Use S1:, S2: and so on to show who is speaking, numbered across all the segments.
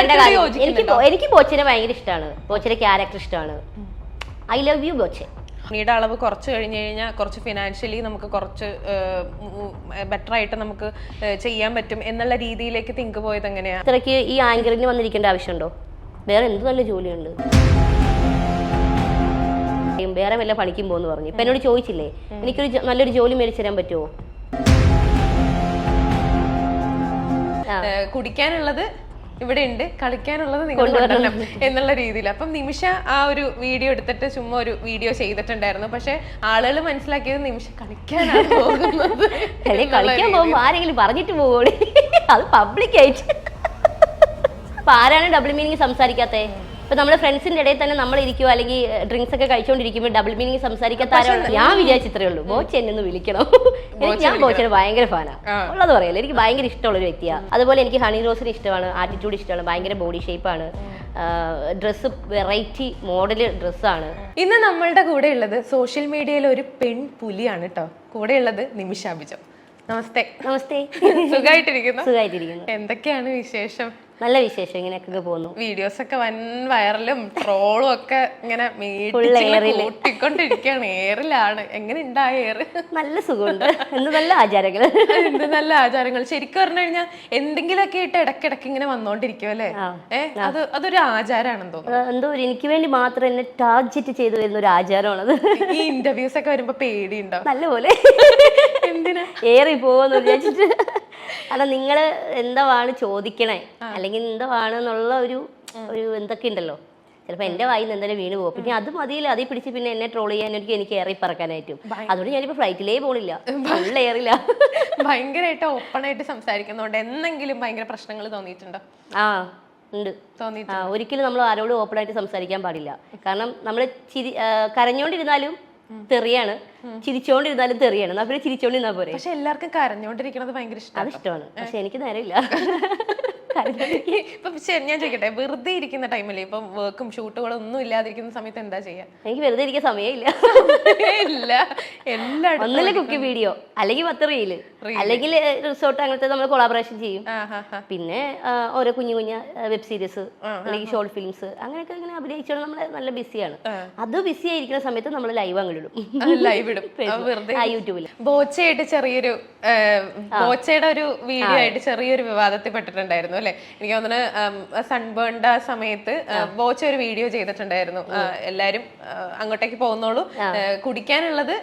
S1: എനിക്ക്? എനിക്ക് ബോച്ചനെ ഭയങ്കര ഇഷ്ടമാണ്. ബോച്ചയുടെ ക്യാരക്ടർ ഇഷ്ടമാണ്. ഐ ലവ് യു ബോച്ചെ
S2: മണിയുടെ അളവ് കുറച്ച് കഴിഞ്ഞ് കഴിഞ്ഞാൽ കുറച്ച് ഫിനാൻഷ്യലി നമുക്ക് കുറച്ച് ബെറ്റർ ആയിട്ട് നമുക്ക് ചെയ്യാൻ പറ്റും എന്നുള്ള രീതിയിലേക്ക് തിങ്ക് പോയത് എങ്ങനെയാ?
S1: ഇത്രയ്ക്ക് ഈ ആങ്കറിന് വന്നിരിക്കേണ്ട ആവശ്യമുണ്ടോ? വേറെ എന്ത് നല്ല ജോലിയുണ്ട്? വേറെ വല്ല പണിക്കും പോകുന്നു പറഞ്ഞു. ഇപ്പൊ എന്നോട് ചോദിച്ചില്ലേ എനിക്കൊരു നല്ലൊരു ജോലി മേടിച്ചു തരാൻ പറ്റുമോ?
S2: കുടിക്കാനുള്ളത് ഇവിടെ ഉണ്ട് കളിക്കാനുള്ളത് നിങ്ങൾ കൊണ്ടുവരണം. എന്നുള്ള രീതിയിൽ. അപ്പം നിമിഷ ആ ഒരു വീഡിയോ എടുത്തിട്ട് ചുമ്മാ ഒരു വീഡിയോ ചെയ്തിട്ടുണ്ടായിരുന്നു. പക്ഷെ ആളുകൾ മനസ്സിലാക്കിയത് നിമിഷ കളിക്കാനാണ് പോകുന്നത്
S1: കളിക്കാൻ പോകുമ്പോ ആരെങ്കിലും പറഞ്ഞിട്ട് പോകോളി അത് പബ്ലിക് ആയിട്ട്. ആരാണ് ഡബിൾ മീനിങ് സംസാരിക്കാത്തെ? ഇപ്പൊ നമ്മുടെ ഫ്രണ്ട്സിന്റെ ഇടയിൽ തന്നെ നമ്മൾ ഇരിക്കുവോ അല്ലെങ്കിൽ ഡ്രിങ്ക്സ് ഒക്കെ കഴിച്ചുകൊണ്ടിരിക്കുമ്പോൾ ഡബിൾ മീനിങ് സംസാരിക്കാൻ താരമാണ്. ഞാൻ വിചാരിച്ചിത്രേ ഉള്ളൂ. ബോച്ച എന്നെ ഒന്ന് വിളിക്കണം. എനിക്ക് ഞാൻ ബോച്ചയുടെ ഭയങ്കര ഫാനാണ് ഉള്ളത് പറയല്ലോ എനിക്ക് ഭയങ്കര ഇഷ്ടമുള്ള ഒരു വ്യക്തിയാണ് അതുപോലെ എനിക്ക് ഹണി റോസിന് ഇഷ്ടമാണ് ആറ്റിറ്റ്യൂഡ് ഇഷ്ടമാണ് ഭയങ്കര ബോഡി ഷേപ്പാണ് ഡ്രസ്സ് വെറൈറ്റി മോഡൽ ഡ്രസ്സാണ്
S2: ഇന്ന് നമ്മളുടെ കൂടെ ഉള്ളത് സോഷ്യൽ മീഡിയയിൽ ഒരു പെൺ പുലിയാണ് കേട്ടോ കൂടെ ഉള്ളത് നിമിഷ ബിജോ നമസ്തേ.
S1: നമസ്തേ.
S2: സുഖമായിട്ടിരിക്കുന്നു
S1: സുഖമായിട്ടിരിക്കുന്നു
S2: എന്തൊക്കെയാണ് വിശേഷം?
S1: നല്ല വിശേഷം ഇങ്ങനെയൊക്കെ പോകുന്നു.
S2: വീഡിയോസ് ഒക്കെ വൻ വൈറലും ട്രോളും ഒക്കെ ഇങ്ങനെ. കൂട്ടിക്കൊണ്ടിരിക്കുകയാണ്. എയറിലാണ് എങ്ങനെ ഉണ്ടായ എയർ
S1: നല്ല സുഖമുണ്ട്. എന്ത് നല്ല ആചാരങ്ങൾ
S2: എന്ത് നല്ല ആചാരങ്ങൾ. ശരിക്കും പറഞ്ഞു കഴിഞ്ഞാൽ എന്തെങ്കിലുമൊക്കെ ആയിട്ട് ഇടക്കിടക്ക് ഇങ്ങനെ വന്നോണ്ടിരിക്കും അല്ലേ. അത് അതൊരു ആചാരമാണെന്ന് തോന്നുന്നു.
S1: എന്തോ ഒരു എനിക്ക് വേണ്ടി മാത്രം എന്നെ ടാർജറ്റ് ചെയ്തു വരുന്ന ഒരു ആചാരമാണത്.
S2: ഈ ഇന്റർവ്യൂസ് ഒക്കെ വരുമ്പോ പേടിയുണ്ടോ?
S1: നല്ലപോലെ.
S2: എന്തിനാ?
S1: ഏറി പോകുമെന്ന് വിചാരിച്ചിട്ട്. അല്ല നിങ്ങൾ എന്താണ് ചോദിക്കണേ? അല്ലെങ്കിൽ എന്താണ് എന്നുള്ള ഒരു ഒരു എന്തൊക്കെ ഉണ്ടല്ലോ? ചിലപ്പോൾ എന്റെ വായിൽ നിന്ന് എന്തെങ്കിലും വീണ് പോകും. പിന്നെ അത് മതിയില്ല. അതിൽ പിടിച്ച് പിന്നെ എന്നെ ട്രോൾ ചെയ്യാനായിരിക്കും എനിക്ക് ഏറി പറക്കാനായിട്ടും. അതുകൊണ്ട് ഞാനിപ്പോൾ ഫ്ലൈറ്റിലേ പോണില്ല. ഫുൾ ഏറില്ല
S2: ഭയങ്കരമായിട്ട് ഓപ്പൺ ആയിട്ട് സംസാരിക്കുന്നതുകൊണ്ട് എന്തെങ്കിലും ഭയങ്കര പ്രശ്നങ്ങൾ തോന്നിയിട്ടുണ്ടോ?
S1: ആ ഉണ്ട്. ഒരിക്കലും നമ്മൾ ആരോടും ഓപ്പൺ ആയിട്ട് സംസാരിക്കാൻ പാടില്ല. കാരണം നമ്മൾ ചിരി ആ, കരഞ്ഞോണ്ടിരുന്നാലും തെറിയാണ്. ചിരിച്ചോണ്ടിരുന്നാലും തെറിയാണ്. എന്നാ പിന്നെ ചിരിച്ചോണ്ടിരുന്നാ പോരെ.
S2: പക്ഷെ എല്ലാവർക്കും കരഞ്ഞോണ്ടിരിക്കണത് ഭയങ്കര ഇഷ്ടമാണ്
S1: അത് ഇഷ്ടമാണ്. പക്ഷെ എനിക്ക് നേരമില്ല കരഞ്ഞോണ്ടിരിക്കാൻ.
S2: ഇപ്പൊ ശരി, ഞാൻ ചോദിക്കട്ടെ വെറുതെ ഇരിക്കുന്ന ടൈമിൽ ഇപ്പം വർക്കും ഷൂട്ടുകളും ഒന്നും ഇല്ലാതിരിക്കുന്ന സമയത്ത് എന്താ ചെയ്യാ?
S1: എനിക്ക് വെറുതെ ഇരിക്കാൻ സമയമില്ല
S2: ഇല്ല. എല്ലാം
S1: ഒന്നല്ലേ കുക്കി വീഡിയോ അല്ലെങ്കിൽ പത്ത് റീൽ അല്ലെങ്കിൽ റിസോർട്ട് അങ്ങനത്തെ നമ്മൾ കൊളാബറേഷൻ ചെയ്യും. പിന്നെ ആ, ഓരോ കുഞ്ഞു കുഞ്ഞ വെബ് സീരീസ് അല്ലെങ്കിൽ ഷോർട്ട് ഫിലിംസ് അങ്ങനെയൊക്കെ ഇങ്ങനെ അഭിനയിച്ചോണ്ട് നമ്മൾ നല്ല ബിസിയാണ് അത് ബിസി ആയിരിക്കുന്ന സമയത്ത് നമ്മൾ ലൈവ്
S2: അങ്ങനെ ഇടും. ലൈവ് വെറുതെ
S1: യൂട്യൂബിൽ
S2: ബോച്ചയായിട്ട് ചെറിയൊരു ബോച്ചയുടെ ഒരു വീഡിയോ ആയിട്ട് ചെറിയൊരു വിവാദത്തിൽ പെട്ടിട്ടുണ്ടായിരുന്നു അല്ലെ? എനിക്ക് തോന്നുന്നു സൺബേണ്ട സമയത്ത് ബോച്ച ഒരു വീഡിയോ ചെയ്തിട്ടുണ്ടായിരുന്നു. എല്ലാരും അങ്ങോട്ടേക്ക് പോകുന്നോളൂ. കുടിക്കാനുള്ളത്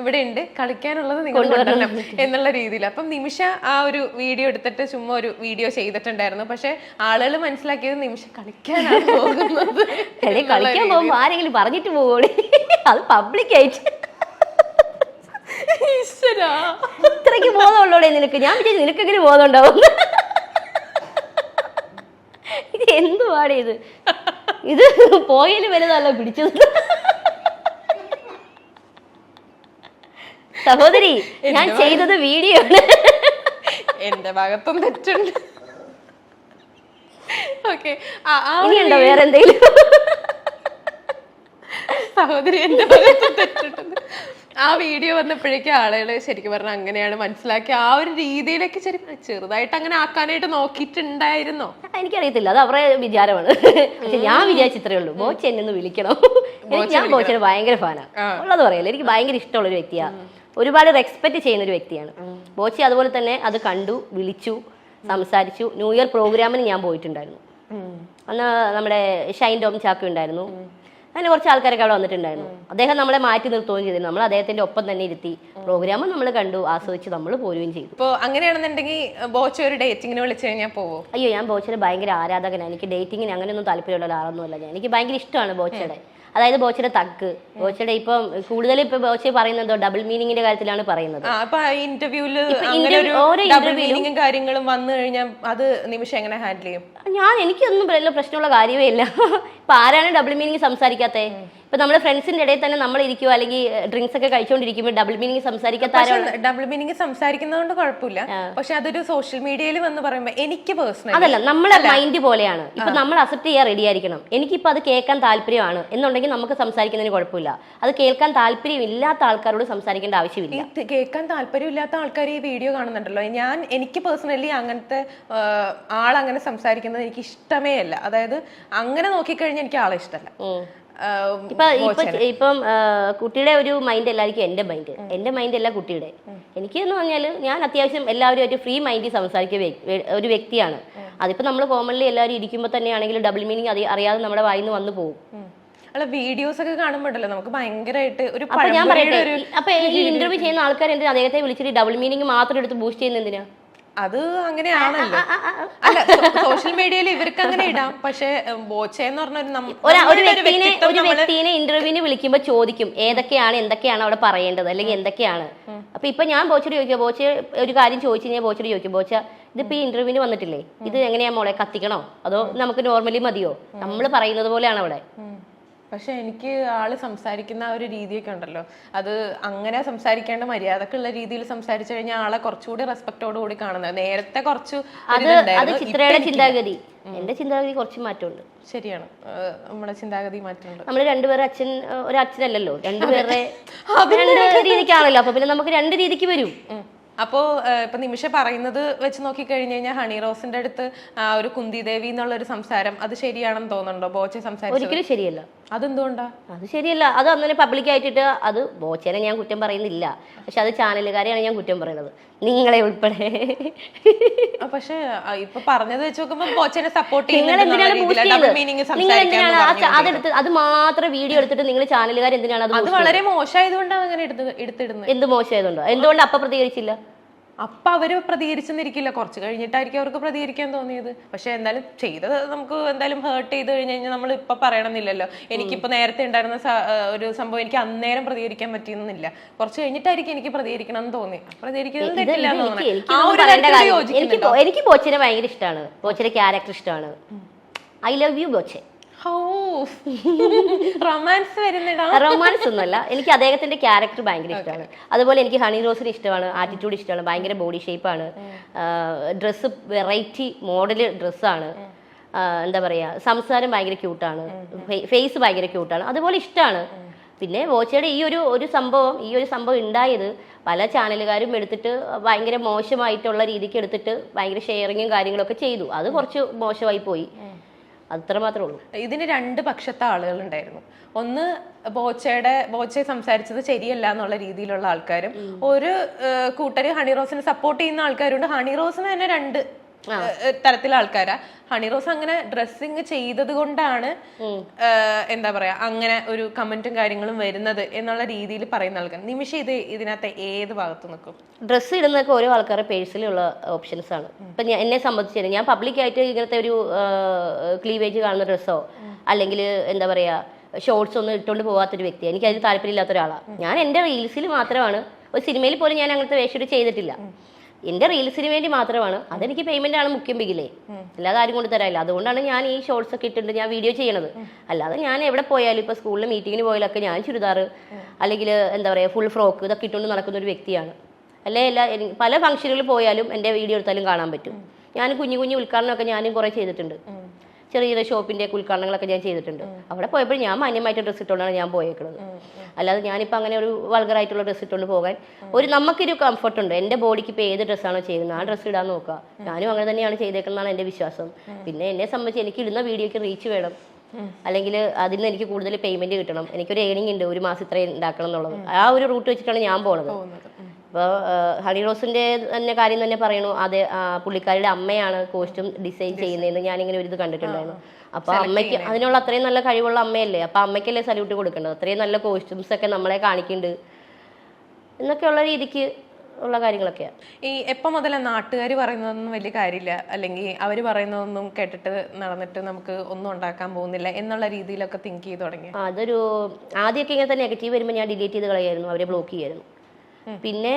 S2: ഇവിടെ ഉണ്ട് കളിക്കാനുള്ളത് നിങ്ങൾ കൊണ്ടുവരണം എന്നുള്ള രീതിയിൽ. അപ്പം നിമിഷ ആ ഒരു വീഡിയോ എടുത്തിട്ട് ചുമ്മാ ഒരു വീഡിയോ ചെയ്തിട്ടുണ്ടായിരുന്നു. പക്ഷെ ആളുകൾ മനസ്സിലാക്കിയത് നിമിഷ കളിക്കാനാണ് പോകുന്നത്
S1: കളിക്കാൻ പോകുമ്പോ ആരെങ്കിലും പറഞ്ഞിട്ട് പോകോളി അത് പബ്ലിക് ആയിട്ട്. ഇത്രയ്ക്ക് ബോധമുള്ളോടെ നിനക്ക്. ഞാൻ വിചാരിച്ചു നിനക്കെങ്കിലും ബോധം ഉണ്ടാവും ഇത് എന്തുവാടേ ഇത്? ഇത് പോയതിൽ വലുതല്ല പിടിച്ചത്. സഹോദരി ഞാൻ ചെയ്തത് വീഡിയോ ആണ്.
S2: എന്റെ ഭാഗത്തും തെറ്റുണ്ട്. ഓക്കെ
S1: ഇനിയുണ്ടോ വേറെ എന്തെങ്കിലും?
S2: സഹോദരി എന്റെ തെറ്റിട്ടുണ്ട്. ആ വീഡിയോ വന്നപ്പോഴേക്കും ആളുകൾ ശരിക്കും പറഞ്ഞാൽ അങ്ങനെയാണ് മനസ്സിലാക്കി ആ ഒരു രീതിയിലേക്ക് ശരിക്കും ചെറുതായിട്ട് അങ്ങനെ ആക്കാനായിട്ട് നോക്കിയിട്ടുണ്ടായിരുന്നോ?
S1: എനിക്കറിയത്തില്ല. അത് അവരുടെ വിചാരമാണ്. പക്ഷെ ഞാൻ വിചാരിച്ച ഇത്രേ ഉള്ളൂ. ബോച്ച എന്നെ ഒന്ന് വിളിക്കണം ഞാൻ ബോച്ചയുടെ ഭയങ്കര ഫാനാണ് ഉള്ളത് പറയല്ലോ എനിക്ക് ഭയങ്കര ഇഷ്ടമുള്ള ഒരു വ്യക്തിയാണ് ഒരുപാട് റെസ്പെക്ട് ചെയ്യുന്ന ഒരു വ്യക്തിയാണ്. ബോച്ചി അതുപോലെ തന്നെ അത് കണ്ടു വിളിച്ചു സംസാരിച്ചു. ന്യൂ ഇയർ പ്രോഗ്രാമിന് ഞാൻ പോയിട്ടുണ്ടായിരുന്നു. അന്ന് നമ്മുടെ ഷൈൻ ടോം ചാക്കോ ഉണ്ടായിരുന്നു. അങ്ങനെ കുറച്ച് ആൾക്കാരൊക്കെ അവിടെ വന്നിട്ടുണ്ടായിരുന്നു. അദ്ദേഹം നമ്മളെ മാറ്റി നിർത്തുകയും ചെയ്തിരുന്നു നമ്മൾ അദ്ദേഹത്തിന്റെ ഒപ്പം തന്നെ ഇരുത്തി പ്രോഗ്രാം നമ്മൾ കണ്ടു ആസ്വദിച്ച് നമ്മൾ പോരുകയും ചെയ്തു.
S2: ഇപ്പൊ അങ്ങനെയാണെന്നുണ്ടെങ്കിൽ ബോച്ച ഒരു ഡേറ്റിങ്ങിന് വിളിച്ചു കഴിഞ്ഞാൽ പോവോ?
S1: അയ്യോ ഞാൻ ബോച്ചയുടെ ഭയങ്കര ആരാധകനാണ് എനിക്ക് ഡേറ്റിങ്ങിന് അങ്ങനെയൊന്നും താല്പര്യമുള്ള ഒരാളൊന്നുമല്ല. ഞാൻ എനിക്ക് ഭയങ്കര ഇഷ്ടമാണ് ബോച്ചയുടെ. അതായത് ബോച്ചയുടെ തക്ക് ബോച്ചയുടെ ഇപ്പം കൂടുതൽ ഇപ്പൊ ബോച്ച പറയുന്നത് ഡബിൾ മീനിങ്ങിന്റെ കാര്യത്തിലാണ് പറയുന്നത്. ഇന്റർവ്യൂൽ ഓരോ interview
S2: കാര്യങ്ങളും വന്നു കഴിഞ്ഞാൽ അത് നിമിഷം എങ്ങനെ ഹാൻഡിൽ ചെയ്യും?
S1: ഞാൻ എനിക്കൊന്നും പ്രശ്നമുള്ള കാര്യമേ ഇല്ല. ഇപ്പൊ ആരാണ് ഡബിൾ മീനിങ് സംസാരിക്കാത്തത് ഇപ്പൊ നമ്മൾ നമ്മുടെ ഫ്രണ്ട്സിന്റെ ഇടയിൽ തന്നെ നമ്മൾ ഇരിക്കുവോ? അല്ലെങ്കിൽ ഡ്രിങ്ക്സ് ഒക്കെ കഴിച്ചുകൊണ്ടിരിക്കുമ്പോൾ ഡബിൾ മീനിങ് സംസാരിക്കാത്ത
S2: ഡബിൾ മീനിങ് സംസാരിക്കുന്നതുകൊണ്ട് കുഴപ്പമില്ല. പക്ഷെ അതൊരു സോഷ്യൽ മീഡിയയിൽ വന്ന് പറയുമ്പോൾ എനിക്ക് പേഴ്സണൽ
S1: അതല്ല നമ്മളെ മൈൻഡ് പോലെയാണ്. ഇപ്പൊ നമ്മൾ അക്സെപ്റ്റ് ചെയ്യാൻ റെഡി ആയിരിക്കണം. എനിക്കിപ്പോ അത് കേൾക്കാൻ താല്പര്യമാണ് എന്നുണ്ടെങ്കിൽ നമുക്ക് സംസാരിക്കുന്നതിന് കുഴപ്പമില്ല. അത് കേൾക്കാൻ താല്പര്യം ഇല്ലാത്ത ആൾക്കാരോട് സംസാരിക്കേണ്ട ആവശ്യമില്ല.
S2: കേൾക്കാൻ താല്പര്യമില്ലാത്ത ആൾക്കാർ ഈ വീഡിയോ കാണുന്നുണ്ടല്ലോ. ഞാൻ എനിക്ക് പേഴ്സണലി അങ്ങനത്തെ ആൾ അങ്ങനെ സംസാരിക്കുന്നത് എനിക്ക് ഇഷ്ടമേ അല്ല അതായത് അങ്ങനെ നോക്കിക്കഴിഞ്ഞാൽ എനിക്ക് ആളെ ഇഷ്ടമല്ല.
S1: ഇപ്പൊ ഇപ്പൊ ഇപ്പം കുട്ടിയുടെ ഒരു മൈൻഡ് അല്ലായിരിക്കും എന്റെ മൈൻഡ് എന്റെ മൈൻഡ് അല്ല കുട്ടിയുടെ. എനിക്ക് എന്ന് പറഞ്ഞാൽ ഞാൻ അത്യാവശ്യം എല്ലാവരും ഒരു ഫ്രീ മൈൻഡിൽ സംസാരിക്കുന്ന ഒരു വ്യക്തിയാണ്. അതിപ്പോ നമ്മൾ കോമൺലി എല്ലാവരും ഇരിക്കുമ്പോൾ തന്നെയാണെങ്കിലും ഡബിൾ മീനിങ് അറിയാതെ നമ്മുടെ വായിന്ന് വന്നു പോകും.
S2: അല്ല വീഡിയോസ് ഒക്കെ കാണുമ്പോണ്ടല്ലോ നമുക്ക് ഭയങ്കരമായിട്ട് ഒരു
S1: അപ്പൊ ഞാൻ പറയട്ടെ അപ്പൊ ഈ ഇന്റർവ്യൂ ചെയ്യുന്ന ആൾക്കാർ എന്തിനാ അദ്ദേഹത്തെ വിളിച്ചിട്ട് ഡബിൾ മീനിങ് മാത്രം എടുത്ത് ബൂസ്റ്റ് ചെയ്യുന്ന എന്തിനാ?
S2: അത് അങ്ങനെയാണല്ലോ അല്ല സോഷ്യൽ മീഡിയയിൽ ഇവർക്ക് അങ്ങനെ ഇടാം. പക്ഷെ ബോച്ചെന്ന് പറഞ്ഞ ഒരു
S1: വ്യക്തിനെ ഇന്റർവ്യൂവിന് വിളിക്കുമ്പോൾ ചോദിക്കും ഏതൊക്കെയാണ് എന്തൊക്കെയാണ് അവിടെ പറയേണ്ടത് അല്ലെങ്കിൽ എന്തൊക്കെയാണ്? അപ്പൊ ഇപ്പൊ ഞാൻ ബോച്ചോട് ചോദിക്കുക ബോച്ച ഒരു കാര്യം ചോദിച്ചു കഴിഞ്ഞാൽ ബോച്ചോട് ചോദിക്കും ബോച്ച ഇതിപ്പോ ഈ ഇന്റർവ്യൂവിന് വന്നിട്ടില്ലേ? ഇത് എങ്ങനെയാ മോളെ കത്തിക്കണോ? അതോ നമുക്ക് നോർമലി മതിയോ? നമ്മൾ പറയുന്നത് പോലെയാണ് അവിടെ.
S2: പക്ഷെ എനിക്ക് ആൾ സംസാരിക്കുന്ന ആ ഒരു രീതിയൊക്കെ ഉണ്ടല്ലോ. അത് അങ്ങനെ സംസാരിക്കേണ്ട മര്യാദക്കുള്ള രീതിയിൽ സംസാരിച്ചു കഴിഞ്ഞാൽ ആളെ കുറച്ചുകൂടി റെസ്പെക്റ്റോട് കൂടി കാണുന്നത് നേരത്തെ കുറച്ച്
S1: അത് അത് ചിത്രയുടെ ചിന്താഗതി. എന്റെ ചിന്താഗതി കുറച്ച് മാറ്റമുണ്ട്.
S2: ശരിയാണ്. നമ്മുടെ ചിന്താഗതി മാറ്റമുണ്ട്.
S1: നമ്മൾ രണ്ടുപേരെ അച്ഛൻ ഒരു അച്ഛനല്ലല്ലോ രണ്ടുപേരുടെ രണ്ട് രീതിക്കാണല്ലോ അപ്പൊ പിന്നെ നമുക്ക് രണ്ട് രീതിക്ക് വരും.
S2: അപ്പോൾ അപ്പോ ഇപ്പൊ നിമിഷ പറയുന്നത് വെച്ച് നോക്കി കഴിഞ്ഞു കഴിഞ്ഞാൽ ഹണി റോസിന്റെ അടുത്ത് ആ ഒരു കുന്തി ദേവി എന്നുള്ള ഒരു സംസാരം അത് ശരിയാണെന്ന് തോന്നുന്നുണ്ടോ? ബോച്ചെ സംസാരിച്ചത്?
S1: ഒരിക്കലും ശരിയല്ല.
S2: അതെന്തുകൊണ്ടാ?
S1: അത് ശരിയല്ല. അത് അന്നേരം പബ്ലിക് ആയിട്ടിട്ട് അത് ബോച്ചേനെ ഞാൻ കുറ്റം പറയുന്നില്ല. പക്ഷെ അത് ചാനലുകാരെയാണ് ഞാൻ കുറ്റം പറയുന്നത്. നിങ്ങളെ ഉൾപ്പെടെ.
S2: പക്ഷെ ഇപ്പൊ പറഞ്ഞത് വെച്ച് ബോച്ചനെ സപ്പോർട്ട്
S1: എന്തിനാണ് അതെടുത്ത് അത് മാത്രം വീഡിയോ എടുത്തിട്ട് നിങ്ങൾ ചാനലുകാർ എന്തിനാണ് അത്
S2: വളരെ മോശമായതുകൊണ്ടാണ് അങ്ങനെ എടുത്ത് എടുത്തിടുന്നത്.
S1: എന്ത് മോശമായതുകൊണ്ടോ? എന്തുകൊണ്ട് അപ്പൊ പ്രതികരിച്ചില്ല?
S2: അപ്പൊ അവർ പ്രതികരിച്ചെന്നിരിക്കില്ല. കുറച്ച് കഴിഞ്ഞിട്ടായിരിക്കും അവർക്ക് പ്രതികരിക്കാൻ തോന്നിയത്. പക്ഷെ എന്തായാലും ചെയ്തത് നമുക്ക് എന്തായാലും ഹേർട്ട് ചെയ്ത് കഴിഞ്ഞ് കഴിഞ്ഞാൽ നമ്മൾ ഇപ്പൊ പറയണമെന്നില്ലല്ലോ. എനിക്കിപ്പോ നേരത്തെ ഉണ്ടായിരുന്ന ഒരു സംഭവം എനിക്ക് അന്നേരം പ്രതികരിക്കാൻ പറ്റിയെന്നില്ല കുറച്ച് കഴിഞ്ഞിട്ടായിരിക്കും എനിക്ക് പ്രതികരിക്കണം എന്ന് തോന്നി പ്രതികരിക്കുന്നത് തെറ്റില്ല എന്ന്
S1: എനിക്ക്
S2: തോന്നുന്നു
S1: എനിക്ക്
S2: ആ
S1: ഇതൊന്നും
S2: ഒരു
S1: പറയേണ്ട
S2: കാര്യത്തിൽ
S1: കാര്യം എനിക്ക്
S2: യോജിക്കുന്നുണ്ടോ?
S1: ബോ- ഭയങ്കര ഇഷ്ടമാണ് ബോച്ചിന്റെ ക്യാരക്ടർ ഇഷ്ടമാണ് I love you Boche
S2: romance വരുന്നിടാ.
S1: Romance ഒന്നുമല്ല. എനിക്ക് അദ്ദേഹത്തിന്റെ ക്യാരക്ടർ ഭയങ്കര ഇഷ്ടമാണ്. അതുപോലെ എനിക്ക് ഹണി റോസിന് ഇഷ്ടമാണ്. ആറ്റിറ്റ്യൂഡ് ഇഷ്ടമാണ്. ഭയങ്കര ബോഡി ഷേപ്പാണ്. ഡ്രസ്സ് വെറൈറ്റി മോഡൽ ഡ്രസ്സാണ്. എന്താ പറയാ സംസാരം ഭയങ്കര ക്യൂട്ടാണ്. ഫേസ് ഭയങ്കര ക്യൂട്ടാണ്. അതുപോലെ ഇഷ്ടമാണ്. പിന്നെ വോച്ചയുടെ ഈ ഒരു ഒരു സംഭവം ഈ ഒരു സംഭവം ഉണ്ടായത് പല ചാനലുകാരും എടുത്തിട്ട് ഭയങ്കര മോശമായിട്ടുള്ള രീതിക്ക് എടുത്തിട്ട് ഭയങ്കര ഷെയറിങ്ങും കാര്യങ്ങളൊക്കെ ചെയ്തു. അത് കുറച്ച് മോശമായി പോയി. അത്ര മാത്രമേ ഉള്ളൂ.
S2: ഇതിന് രണ്ട് പക്ഷത്തെ ആളുകൾ ഉണ്ടായിരുന്നു. ഒന്ന് ബോച്ചയുടെ ബോച്ചയെ സംസാരിച്ചത് ശരിയല്ല എന്നുള്ള രീതിയിലുള്ള ആൾക്കാരും ഒരു കൂട്ടര് ഹണി റോസിനെ സപ്പോർട്ട് ചെയ്യുന്ന ആൾക്കാരുണ്ട്. ഹണി റോസിന് തന്നെ രണ്ട് തരത്തിലെ ആൾക്കാരാ ഹണി റോസ് അങ്ങനെ ഡ്രസ്സിങ് ചെയ്തത് കൊണ്ടാണ് എന്താ പറയാ അങ്ങനെ ഒരു കമന്റും കാര്യങ്ങളും വരുന്നത് എന്നുള്ള രീതിയിൽ പറയുന്ന ആൾക്കാർ. നിമിഷം ഇത് ഇതിനകത്ത് ഏത് ഭാഗത്ത് നിൽക്കും?
S1: ഡ്രസ്സ് ഇടുന്നതൊക്കെ ഓരോ ആൾക്കാരുടെ പേഴ്സിലുള്ള ഓപ്ഷൻസ് ആണ്. ഇപ്പൊ എന്നെ സംബന്ധിച്ച് ഞാൻ പബ്ലിക് ആയിട്ട് ഇങ്ങനത്തെ ഒരു ക്ലീവേജ് കാണുന്ന ഡ്രസ്സോ അല്ലെങ്കിൽ എന്താ പറയാ ഷോർട്സ് ഒന്നും ഇട്ടുകൊണ്ട് പോകാത്തൊരു വ്യക്തി എനിക്ക് അതിന് താല്പര്യമില്ലാത്ത ഒരാളാണ് ഞാൻ എന്റെ റീൽസിൽ മാത്രമാണ് ഒരു സിനിമയിൽ പോലും ഞാൻ അങ്ങനത്തെ വേഷം ചെയ്തിട്ടില്ല. എന്റെ റീൽസിന് വേണ്ടി മാത്രമാണ്. അതെനിക്ക് പേയ്മെന്റ് ആണ് മുഖ്യം ബിഗിലേ അല്ലാതെ ആരും കൊണ്ട് തരാനില്ല. അതുകൊണ്ടാണ് ഞാൻ ഈ ഷോർട്സ് ഒക്കെ ഇട്ടിട്ട് ഞാൻ വീഡിയോ ചെയ്യണത്. അല്ലാതെ ഞാൻ എവിടെ പോയാലും ഇപ്പൊ സ്കൂളിൽ മീറ്റിംഗിന് പോയാലൊക്കെ ഞാൻ ചുരിദാറ് അല്ലെങ്കിൽ എന്താ പറയാ ഫുൾ ഫ്രോക്ക് ഇതൊക്കെ ഇട്ടുകൊണ്ട് നടക്കുന്ന ഒരു വ്യക്തിയാണ്. അല്ലെ എല്ലാ പല ഫംഗ്ഷനുകളിൽ പോയാലും എന്റെ വീഡിയോ എടുത്താലും കാണാൻ പറ്റും. ഞാൻ കുഞ്ഞു കുഞ്ഞു ഉദ്ഘാടനമൊക്കെ ഞാനും കുറേ ചെയ്തിട്ടുണ്ട്. ചെറിയ ചെറിയ ഷോപ്പിന്റെ ഉദ്ഘാടനങ്ങളൊക്കെ ഞാൻ ചെയ്തിട്ടുണ്ട്. അവിടെ പോയപ്പോൾ ഞാൻ മാന്യമായിട്ട് ഡ്രസ്സ് ഇട്ടുകൊണ്ടാണ് ഞാൻ പോയേക്കുന്നത് അല്ലാതെ ഞാനിപ്പോൾ അങ്ങനെ ഒരു വൾഗറായിട്ടുള്ള ഡ്രസ് ഇട്ടുകൊണ്ട് പോകാൻ ഒരു നമുക്കൊരു കംഫർട്ട് ഉണ്ട്. എന്റെ ബോഡിക്ക് ഇപ്പോൾ ഏത് ഡ്രസ്സാണോ ചെയ്യുന്നത് ആ ഡ്രസ്സ് ഇടാൻ നോക്കുക. ഞാനും അങ്ങനെ തന്നെയാണ് ചെയ്തേക്കുന്നതാണ് എന്റെ വിശ്വാസം. പിന്നെ എന്നെ സംബന്ധിച്ച് എനിക്ക് ഇടുന്ന വീഡിയോക്ക് റീച്ച് വേണം. അല്ലെങ്കിൽ അതിൽ നിന്ന് എനിക്ക് കൂടുതൽ പേയ്മെന്റ് കിട്ടണം. എനിക്കൊരു ഏണിംഗ് ഉണ്ട് ഒരു മാസം ഇത്രയും ഉണ്ടാക്കണം എന്നുള്ളത്. ആ ഒരു റൂട്ട് വെച്ചിട്ടാണ് ഞാൻ പോണത്.
S2: പോകുന്നത്.
S1: അപ്പോൾ ഹണി റോസിന്റെ തന്നെ കാര്യം തന്നെ പറയണു. അതെ പുള്ളിക്കാരിയുടെ അമ്മയാണ് കോസ്റ്റ്യൂം ഡിസൈൻ ചെയ്യുന്നതെന്ന് ഞാനിങ്ങനെ ഒരു ഇത് കണ്ടിട്ടുണ്ടായിരുന്നു. അപ്പൊ അമ്മയ്ക്ക് അതിനുള്ള അത്രയും നല്ല കഴിവുള്ള അമ്മയല്ലേ? അപ്പൊ അമ്മയ്ക്കല്ലേ സല്യൂട്ട് കൊടുക്കേണ്ടത്? അത്രയും നല്ല കോസ്റ്റ്യൂംസ് ഒക്കെ നമ്മളെ കാണിക്കുന്നുണ്ട് എന്നൊക്കെയുള്ള രീതിക്ക് ഉള്ള കാര്യങ്ങളൊക്കെയാണ്
S2: ഈ എപ്പം മുതലേ നാട്ടുകാർ പറയുന്നതൊന്നും വലിയ കാര്യമില്ല. അല്ലെങ്കിൽ അവർ പറയുന്നതൊന്നും കേട്ടിട്ട് നടന്നിട്ട് നമുക്ക് ഒന്നും ഉണ്ടാക്കാൻ പോകുന്നില്ല എന്നുള്ള രീതിയിലൊക്കെ തിങ്ക് ചെയ്ത് തുടങ്ങി
S1: അതൊരു ആദ്യമൊക്കെ ഇങ്ങനത്തെ നെഗറ്റീവ് വരുമ്പോൾ ഞാൻ ഡിലീറ്റ് ചെയ്ത് കളയായിരുന്നു. അവരെ ബ്ലോക്ക് ചെയ്യായിരുന്നു. പിന്നെ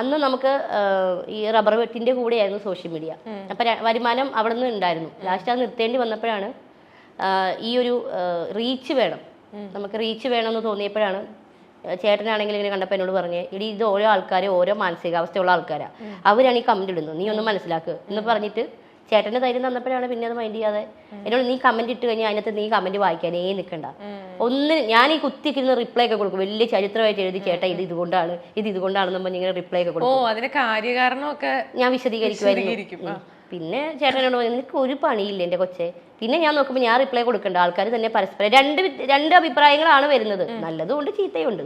S1: അന്ന് നമുക്ക് ഈ റബ്ബർ വെട്ടിന്റെ കൂടെയായിരുന്നു സോഷ്യൽ മീഡിയ അപ്പൊ വരുമാനം അവിടെ നിന്ന് ഉണ്ടായിരുന്നു ലാസ്റ്റ് അത് നിർത്തേണ്ടി വന്നപ്പോഴാണ് ഈ ഒരു റീച്ച് വേണം. നമുക്ക് റീച്ച് വേണമെന്ന് തോന്നിയപ്പോഴാണ് ചേട്ടനാണെങ്കിൽ ഇങ്ങനെ കണ്ടപ്പോൾ എന്നോട് പറഞ്ഞു ഇടി ഇത് ഓരോ ആൾക്കാർ ഓരോ മാനസികാവസ്ഥയുള്ള ആൾക്കാരാ. അവരാണ് ഈ കമന്റ് ഇടുന്നത്. നീ ഒന്ന് മനസ്സിലാക്ക്. എന്ന് പറഞ്ഞിട്ട് ചേട്ടന്റെ ധൈര്യം തന്നപ്പോഴാണ് പിന്നെ അത് മൈൻഡ് ചെയ്യാതെ എന്നോട് നീ കമന്റ് ഇട്ട് കഴിഞ്ഞാൽ അതിനകത്ത് നീ കമന്റ് വായിക്കാനേ നിൽക്കണ്ട ഒന്ന് ഞാൻ ഈ കുത്തിക്കിരുന്ന് റിപ്ലൈ ഒക്കെ കൊടുക്കും. വലിയ ചരിത്രമായിട്ട് എഴുതി ചേട്ടാ ഇത് ഇതുകൊണ്ടാണ് ഇത് ഇതുകൊണ്ടാണെന്ന് പറഞ്ഞ് ഇങ്ങനെ റിപ്ലൈ ഒക്കെ കൊടുക്കും. ഞാൻ വിശദീകരിക്കുമായിരുന്നു. പിന്നെ ചേട്ടനോട് പറഞ്ഞു നിനക്ക് ഒരു പണിയില്ല എന്റെ കൊച്ചെ. പിന്നെ ഞാൻ നോക്കുമ്പോൾ ഞാൻ റിപ്ലൈ കൊടുക്കണ്ട. ആൾക്കാർ തന്നെ പരസ്പരം രണ്ട് രണ്ട് അഭിപ്രായങ്ങളാണ് വരുന്നത്. നല്ലതുകൊണ്ട് ചീത്തയുണ്ട്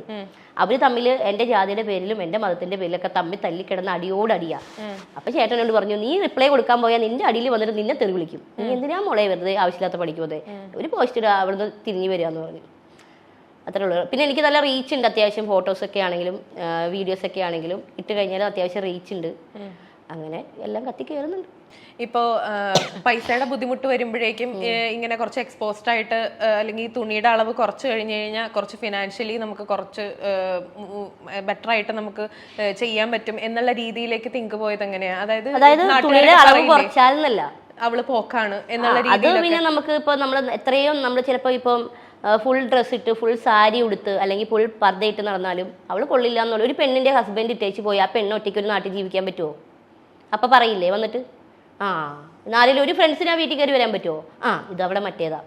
S1: അവർ തമ്മിൽ എന്റെ ജാതിയുടെ പേരിലും എന്റെ മതത്തിന്റെ പേരിലൊക്കെ തമ്മിൽ തല്ലിക്കിടന്ന് അടിയോടടിയാ. അപ്പൊ ചേട്ടനോട് പറഞ്ഞു നീ റിപ്ലൈ കൊടുക്കാൻ പോയാൽ നിന്റെ അടിയിൽ വന്നിട്ട് നിന്നെ തെറി വിളിക്കും. നീ എന്തിനാ മുളയെ വെറുതെ ആവശ്യമില്ലാത്ത പഠിക്കുമതെ ഒരു പോസ്റ്റ് അവിടുന്ന് തിരിഞ്ഞു വരിക എന്ന് പറഞ്ഞു. അത്രേ ഉള്ളൂ. പിന്നെ എനിക്ക് നല്ല റീച്ച് ഉണ്ട്. അത്യാവശ്യം ഫോട്ടോസ് ഒക്കെ ആണെങ്കിലും വീഡിയോസ് ഒക്കെ ആണെങ്കിലും ഇട്ട് കഴിഞ്ഞാൽ അത്യാവശ്യം റീച്ച് ഉണ്ട്. അങ്ങനെ എല്ലാം കത്തി കയറുന്നുണ്ട്
S2: ഇപ്പോ പൈസയുടെ ബുദ്ധിമുട്ട് വരുമ്പോഴേക്കും ഇങ്ങനെ കുറച്ച് എക്സ്പോസ്ഡ് ആയിട്ട് അല്ലെങ്കിൽ തുണിയുടെ അളവ് കുറച്ച് കഴിഞ്ഞ് കഴിഞ്ഞാൽ കുറച്ച് ഫിനാൻഷ്യലി നമുക്ക് കുറച്ച് ബെറ്റർ ആയിട്ട് നമുക്ക് ചെയ്യാൻ പറ്റും എന്നുള്ള രീതിയിലേക്ക് തിങ്ക് പോയത് എങ്ങനെയാ? അതായത്
S1: അളവ്
S2: അവൾ പോക്കാണ് എന്നുള്ള
S1: അത്
S2: രീതിയിൽ
S1: പിന്നെ നമുക്ക് ഇപ്പൊ നമ്മൾ എത്രയോ നമ്മൾ ചിലപ്പോൾ ഇപ്പം ഫുൾ ഡ്രസ്സ് ഇട്ട് ഫുൾ സാരി ഉടുത്ത് അല്ലെങ്കിൽ ഫുൾ പർദ്ദ ഇട്ട് നടന്നാലും അവൾ കൊള്ളില്ല എന്നുള്ള ഒരു പെണ്ണിന്റെ ഹസ്ബൻഡ് ഇട്ടേച്ച് പോയി. ആ പെണ്ണ് ഒറ്റയ്ക്ക് ഒരു നാട്ടിൽ ജീവിക്കാൻ പറ്റുമോ അപ്പൊ പറയില്ലേ വന്നിട്ട്? ആ. നാലിൽ ഒരു ഫ്രണ്ട്സിന് ആ വീട്ടിൽ കയറി വരാൻ പറ്റുമോ ആ. ഇതവിടെ മറ്റേതാ.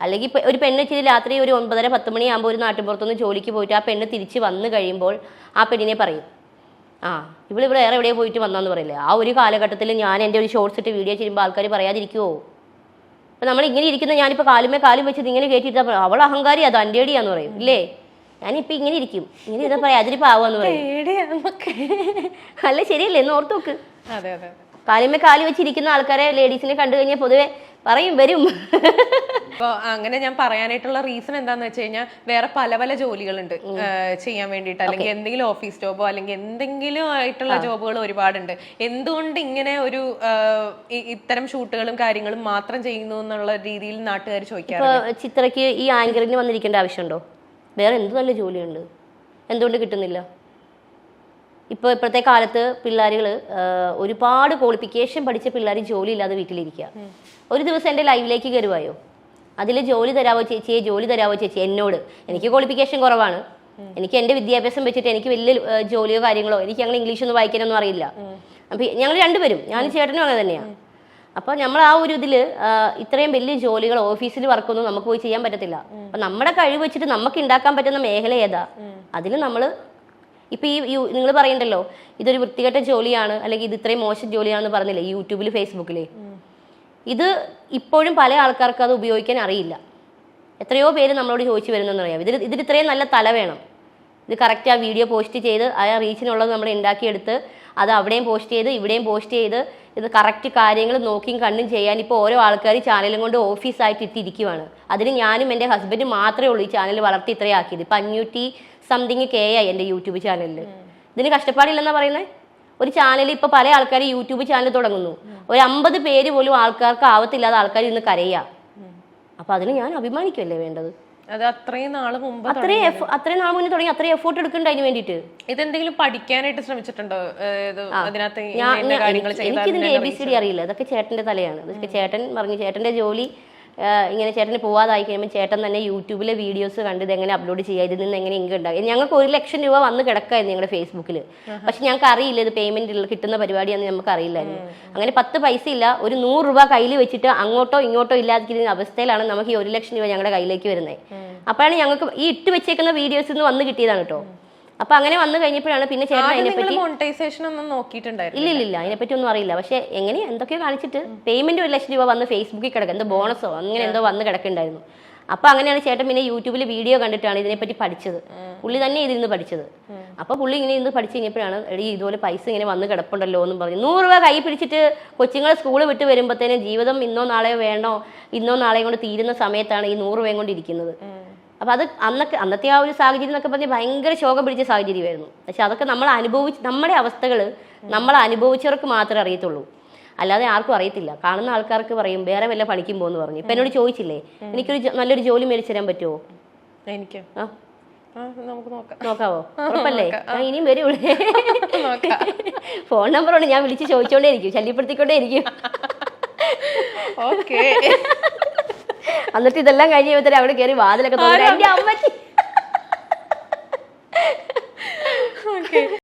S1: അല്ലെങ്കിൽ ഒരു പെണ്ണ് ഇച്ചിരി രാത്രി ഒരു ഒൻപതര പത്ത് മണിയാകുമ്പോൾ ഒരു നാട്ടിൻപുറത്തുനിന്ന് ജോലിക്ക് പോയിട്ട് ആ പെണ്ണ് തിരിച്ച് വന്നു കഴിയുമ്പോൾ ആ പെണ്ണിനെ പറയും. ആ. ഇവിടെ ഇവിടെ വേറെ എവിടെയോ പോയിട്ട് വന്നാന്ന് പറയില്ലേ? ആ ഒരു കാലഘട്ടത്തിൽ ഞാൻ എന്റെ ഒരു ഷോർട്സ് ഇട്ട് വീഡിയോ ചെയ്യുമ്പോൾ ആൾക്കാർ പറയാതിരിക്കുമോ അപ്പം നമ്മൾ ഇങ്ങനെ ഇരിക്കുന്ന ഞാനിപ്പോൾ കാലുമേ കാലും വെച്ചത് ഇങ്ങനെ കയറ്റിയിട്ട് അവൾ അഹങ്കാരി അത് എന്റെ അടിയാന്ന് പറയും ഇല്ലേ? ഞാനിപ്പോൾ ഇങ്ങനെ ഇരിക്കും. ഇങ്ങനെ ഇതാ പറയാം അതിരി പാവാന്ന് പറയും. അല്ല ശരിയല്ലേ? എന്ന് ഓർത്ത് നോക്ക്. കാലുമേ കാലി വെച്ചിരിക്കുന്ന ആൾക്കാരെ ലേഡീസിനെ കണ്ടു കഴിഞ്ഞാൽ പൊതുവെ പറയും വരും.
S2: അപ്പൊ അങ്ങനെ ഞാൻ പറയാനായിട്ടുള്ള റീസൺ എന്താന്ന് വെച്ച് കഴിഞ്ഞാൽ വേറെ പല പല ജോലികളുണ്ട് ചെയ്യാൻ വേണ്ടിയിട്ട്. അല്ലെങ്കിൽ എന്തെങ്കിലും ഓഫീസ് ജോബോ അല്ലെങ്കിൽ എന്തെങ്കിലും ആയിട്ടുള്ള ജോബുകൾ ഒരുപാടുണ്ട്. എന്തുകൊണ്ട് ഇങ്ങനെ ഒരു ഇത്തരം ഷൂട്ടുകളും കാര്യങ്ങളും മാത്രം ചെയ്യുന്നു എന്നുള്ള രീതിയിൽ നാട്ടുകാർ ചോദിക്കാറ്
S1: ഇപ്പൊ ചിത്രയ്ക്ക് ഈ ആങ്കറിന് വന്നിരിക്കേണ്ട ആവശ്യമുണ്ടോ? വേറെ എന്ത് നല്ല ജോലിയുണ്ട്? എന്തുകൊണ്ട് കിട്ടുന്നില്ല? ഇപ്പോൾ ഇപ്പോഴത്തെ കാലത്ത് പിള്ളേരുകൾ ഒരുപാട് ക്വാളിഫിക്കേഷൻ പഠിച്ച പിള്ളേർ ജോലി ഇല്ലാതെ വീട്ടിലിരിക്കുക ഒരു ദിവസം എന്റെ ലൈവിലേക്ക് കയറുവായോ? അതിൽ ജോലി തരാവോ ചേച്ചിയെ ജോലി തരാവോ ചേച്ചി എന്നോട്? എനിക്ക് ക്വാളിഫിക്കേഷൻ കുറവാണ്. എനിക്ക് എന്റെ വിദ്യാഭ്യാസം വെച്ചിട്ട് എനിക്ക് വലിയ ജോലിയോ കാര്യങ്ങളോ എനിക്ക് അങ്ങനെ ഇംഗ്ലീഷ് ഒന്നും വായിക്കാനൊന്നും അറിയില്ല. അപ്പം ഞങ്ങൾ രണ്ടുപേരും ഞാൻ ചേട്ടനും അങ്ങനെ തന്നെയാണ് അപ്പോൾ നമ്മൾ ആ ഒരു ഇതിൽ ഇത്രയും വലിയ ജോലികൾ ഓഫീസിൽ വർക്കൊന്നും നമുക്ക് പോയി ചെയ്യാൻ പറ്റത്തില്ല. അപ്പം നമ്മുടെ കഴിവ് വെച്ചിട്ട് നമുക്ക് ഉണ്ടാക്കാൻ പറ്റുന്ന മേഖല ഏതാ? അതിൽ നമ്മൾ ഇപ്പം ഈ നിങ്ങൾ പറയണ്ടല്ലോ ഇതൊരു വൃത്തികെട്ട ജോലിയാണ് അല്ലെങ്കിൽ ഇത് ഇത്രയും മോശം ജോലിയാണെന്ന് പറഞ്ഞില്ലേ യൂട്യൂബിൽ ഫേസ്ബുക്കിൽ ഇത് ഇപ്പോഴും പല ആൾക്കാർക്ക് അത് ഉപയോഗിക്കാൻ അറിയില്ല. എത്രയോ പേര് നമ്മളോട് ചോദിച്ചു വരുന്നെന്ന് അറിയാം ഇതിൽ ഇതിൽ ഇത്രയും നല്ല തല വേണം. ഇത് കറക്റ്റ് ആ വീഡിയോ പോസ്റ്റ് ചെയ്ത് ആ റീച്ചിനുള്ളത് നമ്മൾ ഉണ്ടാക്കിയെടുത്ത് അത് അവിടെയും പോസ്റ്റ് ചെയ്ത് ഇവിടെയും പോസ്റ്റ് ചെയ്ത് ഇത് കറക്റ്റ് കാര്യങ്ങൾ നോക്കിയും കണ്ടും ചെയ്യാൻ ഇപ്പോൾ ഓരോ ആൾക്കാർ ചാനലും കൊണ്ട് ഓഫീസായിട്ട് ഇട്ടിരിക്കുവാണ്. അതിന് ഞാനും എന്റെ ഹസ്ബൻഡ് മാത്രമേ ഉള്ളൂ ഈ ചാനൽ വളർത്തി ഇത്രയാക്കിയത് ഇപ്പം അഞ്ഞൂറ്റി സംതിങ് കെ ആയി എന്റെ യൂട്യൂബ് ചാനലിൽ ഇതിന് കഷ്ടപ്പാടില്ലെന്നാ പറയുന്നത് ഒരു ചാനൽ ഇപ്പൊ പല ആൾക്കാർ യൂട്യൂബ് ചാനൽ തുടങ്ങുന്നു. ഒരു അമ്പത് പേര് പോലും ആൾക്കാർക്ക് ആവത്തില്ലാതെ ആൾക്കാർ ഇന്ന് കരയാ. അപ്പൊ അതിന് ഞാൻ അഭിമാനിക്കുമല്ലേ വേണ്ടത്?
S2: അത് അത്രയും നാൾ മുമ്പ്
S1: അത്രയും അത്രയും നാൾ മുന്നേ തുടങ്ങി അത്രയും എഫോർട്ട് എടുക്കണ്ട അതിന് വേണ്ടിയിട്ട്.
S2: ഇതെന്തെങ്കിലും പഠിക്കാനായിട്ട് ശ്രമിച്ചിട്ടുണ്ടോ?
S1: എനിക്കിതിന്റെ എ ബി സി ഡി അറിയില്ല. ഇതൊക്കെ ചേട്ടന്റെ തലയാണ്. അതൊക്കെ ചേട്ടൻ പറഞ്ഞു ചേട്ടന്റെ ജോലി ഇങ്ങനെ ചേട്ടന് പോവാതായി കഴിയുമ്പോൾ ചേട്ടൻ തന്നെ യൂട്യൂബിലെ വീഡിയോസ് കണ്ട് ഇത് എങ്ങനെ അപ്ലോഡ് ചെയ്യുക ഇതിൽ നിന്ന് എങ്ങനെ ഇൻകം ഉണ്ടാകും ഞങ്ങൾക്ക് ഒരു ലക്ഷം രൂപ വന്ന് കിടക്കായിരുന്നു ഞങ്ങളുടെ ഫേസ്ബുക്കിൽ പക്ഷെ ഞങ്ങൾക്ക് അറിയില്ല ഇത് പേയ്മെന്റ് കിട്ടുന്ന പരിപാടിയാണെന്ന് നമുക്ക് അറിയില്ലായിരുന്നു. അങ്ങനെ പത്ത് പൈസ ഇല്ല ഒരു നൂറ് രൂപ കയ്യിൽ വെച്ചിട്ട് അങ്ങോട്ടോ ഇങ്ങോട്ടോ ഇല്ലാതിരിക്കുന്ന അവസ്ഥയിലാണ് നമുക്ക് ഈ ഒരു ലക്ഷം രൂപ ഞങ്ങളുടെ കയ്യിലേക്ക് വരുന്നത്. അപ്പോഴാണ് ഞങ്ങൾക്ക് ഈ ഇട്ട് വെച്ചേക്കുന്ന വീഡിയോസ് നിന്ന് വന്ന് കിട്ടിയതാണ് കേട്ടോ. അപ്പൊ അങ്ങനെ വന്നു കഴിഞ്ഞപ്പോഴാണ് പിന്നെ ചേട്ടൻ അതിനെപ്പറ്റി
S2: മോണിറ്റൈസേഷൻ ഒന്നും നോക്കിയിട്ടുണ്ടായിരുന്നു
S1: ഇല്ല ഇല്ല അതിനെ അതിനെപ്പറ്റി ഒന്നും അറിയില്ല. പക്ഷെ എങ്ങനെ എന്തൊക്കെയോ കാണിച്ചിട്ട് പേയ്മെന്റ് ഒരു ലക്ഷം രൂപ വന്ന് ഫേസ്ബുക്കിൽ കിടക്കുക എന്തോ ബോണസോ അങ്ങനെ എന്തോ വന്ന് കിടക്കുന്നുണ്ടായിരുന്നു. അപ്പൊ അങ്ങനെയാണ് ചേട്ടൻ പിന്നെ യൂട്യൂബിൽ വീഡിയോ കണ്ടിട്ടാണ് ഇതിനെ പറ്റി പഠിച്ചത്. പുള്ളി തന്നെ ഇതിൽ പഠിച്ചത്. അപ്പൊ പുള്ളി ഇങ്ങനെ ഇരുന്ന് പഠിച്ചു കഴിഞ്ഞപ്പോഴാണ് എടി ഇതുപോലെ പൈസ ഇങ്ങനെ വന്ന് കിടപ്പുണ്ടല്ലോ എന്നും പറഞ്ഞു നൂറ് രൂപ കൈ പിടിച്ചിട്ട് കൊച്ചുങ്ങളെ സ്കൂൾ വിട്ട് വരുമ്പോഴത്തേനും ജീവിതം ഇന്നോ നാളെയോ വേണോ ഇന്നോ നാളെയോ കൊണ്ട് തീരുന്ന സമയത്താണ് ഈ നൂറ് രൂപയും കൊണ്ട് ഇരിക്കുന്നത്. അപ്പൊ അത് അന്നൊക്കെ അന്നത്തെ ആ ഒരു സാഹചര്യം എന്നൊക്കെ പറഞ്ഞാൽ ഭയങ്കര ശോകം പിടിച്ച സാഹചര്യമായിരുന്നു. പക്ഷെ അതൊക്കെ നമ്മൾ അനുഭവിച്ച് നമ്മുടെ അവസ്ഥകൾ നമ്മൾ അനുഭവിച്ചവർക്ക് മാത്രമേ അറിയത്തുള്ളൂ. അല്ലാതെ ആർക്കും അറിയത്തില്ല. കാണുന്ന ആൾക്കാർക്ക് പറയും വേറെ വല്ല പണിക്കും പോകുന്നു പറഞ്ഞു. ഇപ്പൊ എന്നോട് ചോദിച്ചില്ലേ എനിക്കൊരു നല്ലൊരു ജോലി മേടിച്ചു തരാൻ പറ്റുമോ
S2: എനിക്ക്.
S1: ആ. നോക്കാവോ? ഉറപ്പല്ലേ? ഇനിയും വരൂ.
S2: നോക്കാം.
S1: ഫോൺ നമ്പറോട് ഞാൻ വിളിച്ച് ചോദിച്ചോണ്ടേ ഇരിക്കും ശല്യപ്പെടുത്തിക്കൊണ്ടേ ഇരിക്കും
S2: ഓക്കെ.
S1: എന്നിട്ട് ഇതെല്ലാം കഴിഞ്ഞ് കഴിയുമ്പോൾ അവിടെ കയറി വാതിലൊക്കെ എന്റെ അമ്മച്ചി.